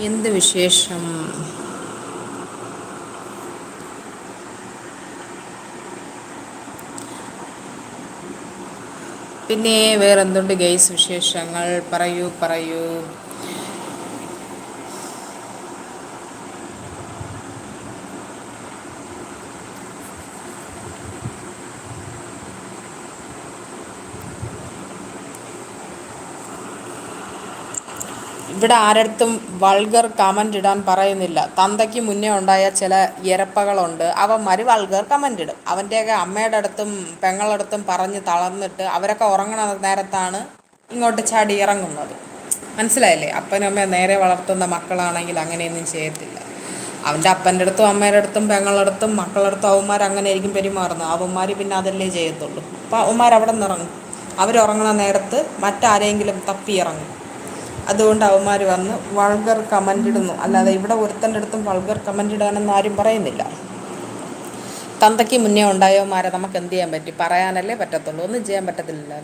എന്ത് വിശേഷം? പിന്നെ വേറെന്തുണ്ട് ഗെയ്സ് വിശേഷങ്ങൾ? പറയൂ പറയൂ. ഇവിടെ ആരടുത്തും വൾഗർ കമന്റ് ഇടാൻ പറയുന്നില്ല. തന്തയ്ക്ക് മുന്നേ ഉണ്ടായ ചില ഇരപ്പകളുണ്ട്. അവ അവന്മാർ വൾഗർ കമന്റ് ഇടും. അവന്റെയൊക്കെ അമ്മയുടെ അടുത്തും പെങ്ങളടുത്തും പറഞ്ഞ് തളർന്നിട്ട് അവരൊക്കെ ഉറങ്ങണ നേരത്താണ് ഇങ്ങോട്ട് ചാടി ഇറങ്ങുന്നത്. മനസ്സിലായില്ലേ? അപ്പനും അമ്മയും നേരെ വളർത്തുന്ന മക്കളാണെങ്കിൽ അങ്ങനെയൊന്നും ചെയ്യത്തില്ല. അവന്റെ അപ്പന്റെ അടുത്തും അമ്മയുടെ അടുത്തും പെങ്ങളുടെ അടുത്തും മക്കളുടെ അടുത്തും അവന്മാർ അങ്ങനെ ആയിരിക്കും പെരുമാറുന്നത്. അവന്മാർ പിന്നെ അതല്ലേ ചെയ്യത്തുള്ളൂ. അപ്പോൾ അവന്മാർ അവിടെ നിന്ന് ഇറങ്ങും അവരുറങ്ങണ നേരത്ത് മറ്റാരെങ്കിലും തപ്പി ഇറങ്ങും. അതുകൊണ്ട് അവന്മാർ വന്ന് വൾഗർ കമന്റ് ഇടുന്നു. അല്ലാതെ ഇവിടെ ഒരുത്തന്റെ അടുത്തും വൾഗർ കമന്റ് ഇടാനൊന്നും ആരും പറയുന്നില്ല. തന്തയ്ക്ക് മുന്നേ ഉണ്ടായവന്മാരെ നമുക്ക് എന്ത് ചെയ്യാൻ പറ്റി? പറയാനല്ലേ പറ്റത്തുള്ളൂ. ഒന്നും ചെയ്യാൻ പറ്റത്തില്ല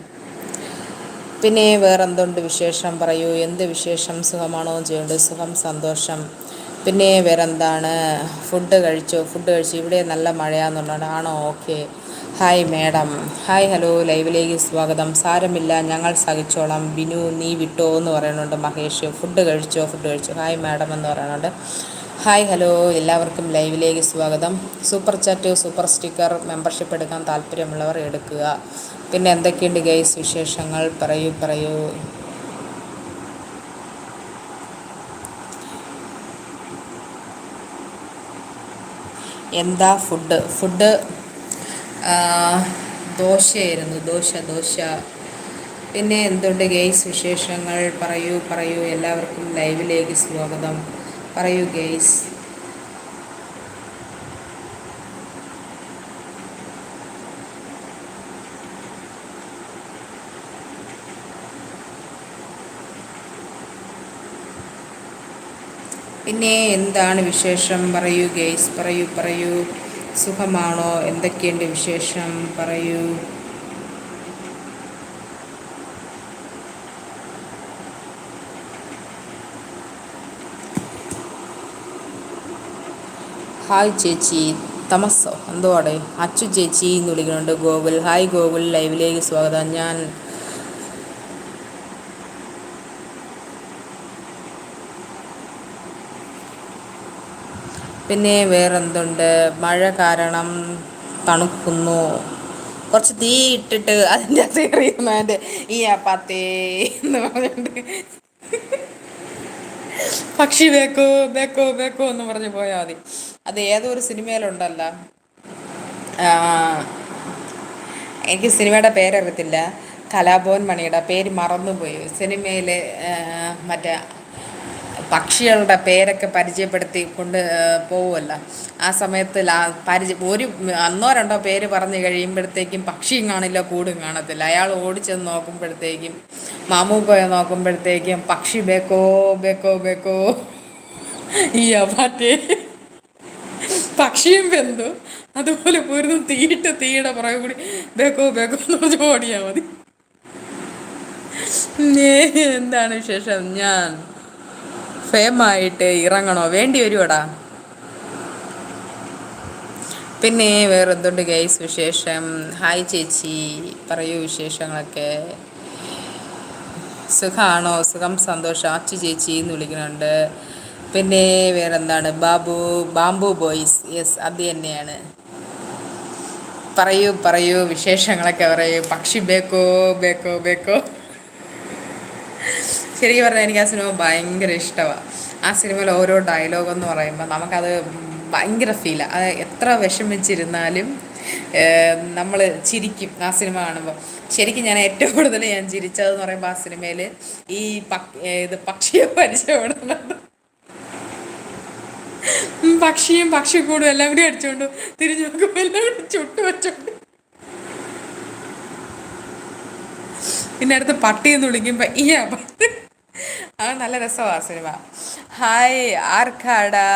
പിന്നെ വേറെന്തുണ്ട് വിശേഷം? പറയൂ. എന്ത് വിശേഷം? സുഖമാണോ? ചെയ്യുന്നത് സുഖം സന്തോഷം. പിന്നെ വേറെന്താണ്? ഫുഡ് കഴിച്ചോ? ഫുഡ് കഴിച്ചു ഇവിടെ നല്ല മഴയാണെന്നുള്ളതാണ് ആണോ? Okay hi madam hi hello ലൈവിലേക്ക് സ്വാഗതം. സാരമില്ല. ഞങ്ങൾ സഹിച്ചോളാം. ബിനു നീ വിട്ടോ എന്ന് പറയുന്നുണ്ട്. മഹേഷ് ഫുഡ് കഴിച്ചോ? ഫുഡ് കഴിച്ചോ. ഹായ് മാഡം എന്ന് പറയുന്നുണ്ട്. ഹായ് ഹലോ എല്ലാവർക്കും ലൈവിലേക്ക് സ്വാഗതം. Super chat super sticker membership എടുക്കാൻ താല്പര്യമുള്ളവർ എടുക്കുക. പിന്നെ എന്തൊക്കെയുണ്ട് ഗൈസ് വിശേഷങ്ങൾ? പറയൂ പറയൂ. എന്താ ഫുഡ് ഫുഡ് ദോശയായിരുന്നു. ദോശ ദോശ. പിന്നെ എന്തുണ്ട് ഗെയ്സ് വിശേഷങ്ങൾ? പറയൂ പറയൂ. എല്ലാവർക്കും ലൈവിലേക്ക് സ്വാഗതം. പറയൂ ഗെയ്സ്. പിന്നെ എന്താണ് വിശേഷം? പറയൂ ഗെയ്സ്. പറയൂ പറയൂ. സുഖമാണോ? എന്തൊക്കെയുണ്ട് വിശേഷം? പറയൂ. ഹായ് ചേച്ചി. തമസോ? എന്തുവാടെ? അച്ചു ചേച്ചി എന്ന് വിളിക്കുന്നുണ്ട് ഗോകുൽ. ഹായ് ഗോകുൽ. ലൈവിലേക്ക് സ്വാഗതം. ഞാൻ പിന്നെ വേറെന്തുണ്ട്? മഴ കാരണം തണുക്കുന്നു. കുറച്ച് തീ ഇട്ടിട്ട് അതിന്റെ അത് എറിയുന്നതിന്റെ ഈ അപ്പാത്തേ എന്ന് പറഞ്ഞിട്ട്. പക്ഷി ബേക്കോ ബേക്കോ ബേക്കോ എന്ന് പറഞ്ഞ് പോയാൽ മതി. അത് ഏതൊരു സിനിമയിലുണ്ടല്ല. എനിക്ക് സിനിമയുടെ പേരറിയത്തില്ല. കലാഭവൻ മണിയുടെ പേര് മറന്നുപോയി. സിനിമയിലെ മറ്റേ പക്ഷികളുടെ പേരൊക്കെ പരിചയപ്പെടുത്തി കൊണ്ട് പോവുമല്ലോ ആ സമയത്ത് ലാ പരിചയ ഒരു അന്നോ രണ്ടോ പേര് പറഞ്ഞു കഴിയുമ്പോഴത്തേക്കും പക്ഷിയും കാണില്ല കൂടും കാണത്തില്ല. അയാൾ ഓടിച്ചെന്ന് നോക്കുമ്പോഴത്തേക്കും മാമൂക്കോയെ നോക്കുമ്പോഴത്തേക്കും പക്ഷി ബേക്കോ ബേക്കോ ബേക്കോ ഈ മറ്റേ പക്ഷിയും വെന്തു. അതുപോലെ പോരുന്നു തീയിട്ട് തീയുടെ പുറകെ കൂടി ബേക്കോ ബേക്കോ എന്ന് പറഞ്ഞ് ഓടിയാൽ മതി. എന്താണ് വിശേഷം? ഞാൻ ഫേമായിട്ട് ഇറങ്ങണോ? വേണ്ടി വരുവടാ? പിന്നെ വേറെ എന്തുണ്ട് ഗൈസ് വിശേഷം? ഹായ് ചേച്ചി പറയൂ വിശേഷങ്ങളൊക്കെ. സുഖമാണോ സുഖം സന്തോഷം. അച്ചു ചേച്ചി എന്ന് വിളിക്കുന്നുണ്ട്. പിന്നെ വേറെന്താണ്? ബാബു ബാംബു ബോയ്സ് യെസ് അത് തന്നെയാണ്. പറയൂ പറയൂ. വിശേഷങ്ങളൊക്കെ പറയൂ. പക്ഷി ബേക്കോ ബേക്കോ ബേക്കോ. ശരിക്കും പറഞ്ഞാൽ എനിക്ക് ആ സിനിമ ഭയങ്കര ഇഷ്ടമാണ് ആ സിനിമയിൽ ഓരോ ഡയലോഗ് എന്ന് പറയുമ്പോൾ നമുക്കത് ഭയങ്കര ഫീലാണ് അത് എത്ര വിഷമിച്ചിരുന്നാലും നമ്മൾ ചിരിക്കും ആ സിനിമ കാണുമ്പോൾ ശരിക്കും ഞാൻ ഏറ്റവും കൂടുതൽ ഞാൻ ചിരിച്ചതെന്ന് പറയുമ്പോൾ ആ സിനിമയിൽ ഈ ഇത് പക്ഷിയെ പരിചയപ്പെടുന്നത്. പക്ഷിയും പക്ഷിക്കൂടും എല്ലാം കൂടി അടിച്ചുകൊണ്ട് തിരിഞ്ഞു നോക്കുമ്പോൾ എല്ലാം കൂടി ചുട്ടു വെച്ചോണ്ട്. പിന്നെ അടുത്ത് പട്ടിയെന്ന് വിളിക്കുമ്പോ ഈ പട്ടി ആ നല്ല രസമാണ് സിനിമ. ഹായ് ആർക്കാടാ?